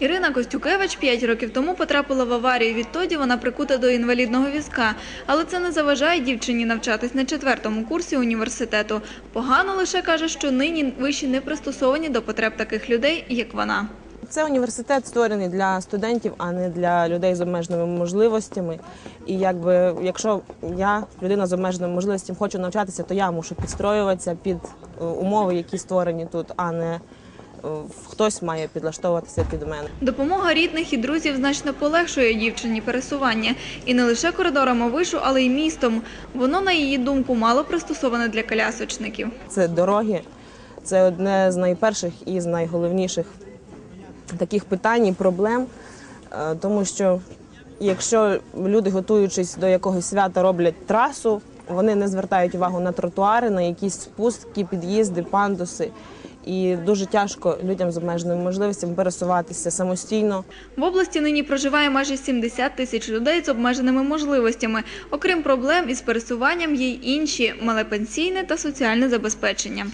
Ірина Костюкевич 5 років тому потрапила в аварію. Відтоді вона прикута до інвалідного візка. Але це не заважає дівчині навчатись на четвертому курсі університету. Погано лише каже, що нині виші не пристосовані до потреб таких людей, як вона. Це університет створений для студентів, а не для людей з обмеженими можливостями. І якби якщо я, людина з обмеженими можливостями, хочу навчатися, то я мушу підстроюватися під е, умови, які створені тут, а не хтось має підлаштовуватися під мене. Допомога рідних і друзів значно полегшує дівчині пересування. І не лише коридорами вишу, але й містом. Воно, на її думку, мало пристосоване для колясочників. Це дороги, це одне з найперших і з найголовніших таких питань і проблем, Е, тому що якщо люди, готуючись до якогось свята, роблять трасу, вони не звертають увагу на тротуари, на якісь спустки, під'їзди, пандуси. І дуже тяжко людям з обмеженими можливостями пересуватися самостійно. В області нині проживає майже 70 тисяч людей з обмеженими можливостями. Окрім проблем із пересуванням, є й інші малепенсійне та соціальне забезпечення.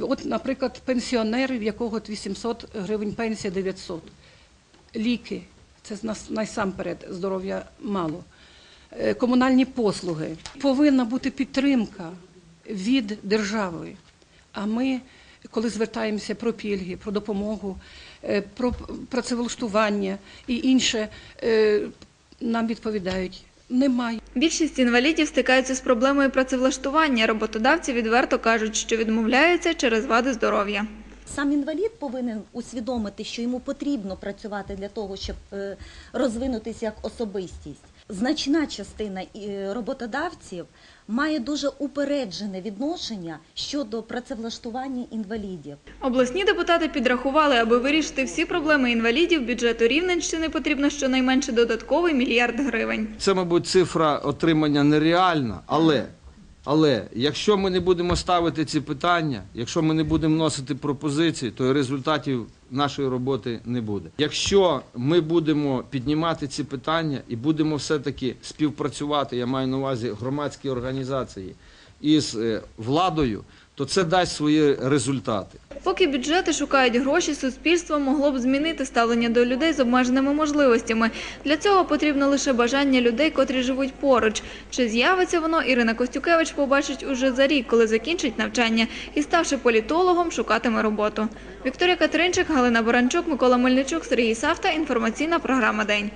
От, наприклад, пенсіонер, в якого 800 гривень пенсія 900. Ліки це з нас найсамперед здоров'я мало. Е, Комунальні послуги. Повинна бути підтримка від держави. А ми, коли звертаємося про пільги, про допомогу, е, про працевлаштування і інше, е, нам відповідають немає. Більшість інвалідів стикаються з проблемою працевлаштування. Роботодавці відверто кажуть, що відмовляються через вади здоров'я. Сам інвалід повинен усвідомити, що йому потрібно працювати для того, щоб е, розвинутися як особистість. Значна частина е, роботодавців має дуже упереджене відношення щодо працевлаштування інвалідів. Обласні депутати підрахували, аби вирішити всі проблеми інвалідів, бюджету Рівненщини потрібно щонайменше додатковий мільярд гривень. Це, мабуть, цифра отримання нереальна, але, але якщо ми не будемо ставити ці питання, якщо ми не будемо вносити пропозиції, то результатів нашої роботи не буде. Якщо ми будемо піднімати ці питання і будемо все-таки співпрацювати, я маю на увазі громадські організації із е, владою, то це дасть свої результати. Поки бюджети шукають гроші, суспільство могло б змінити ставлення до людей з обмеженими можливостями. Для цього потрібно лише бажання людей, котрі живуть поруч. Чи з'явиться воно, Ірина Костюкевич побачить уже за рік, коли закінчить навчання і, ставши політологом, шукатиме роботу. Вікторія Катеринчик, Галина Баранчук, Микола Мельничук, Сергій Савта. Інформаційна програма День.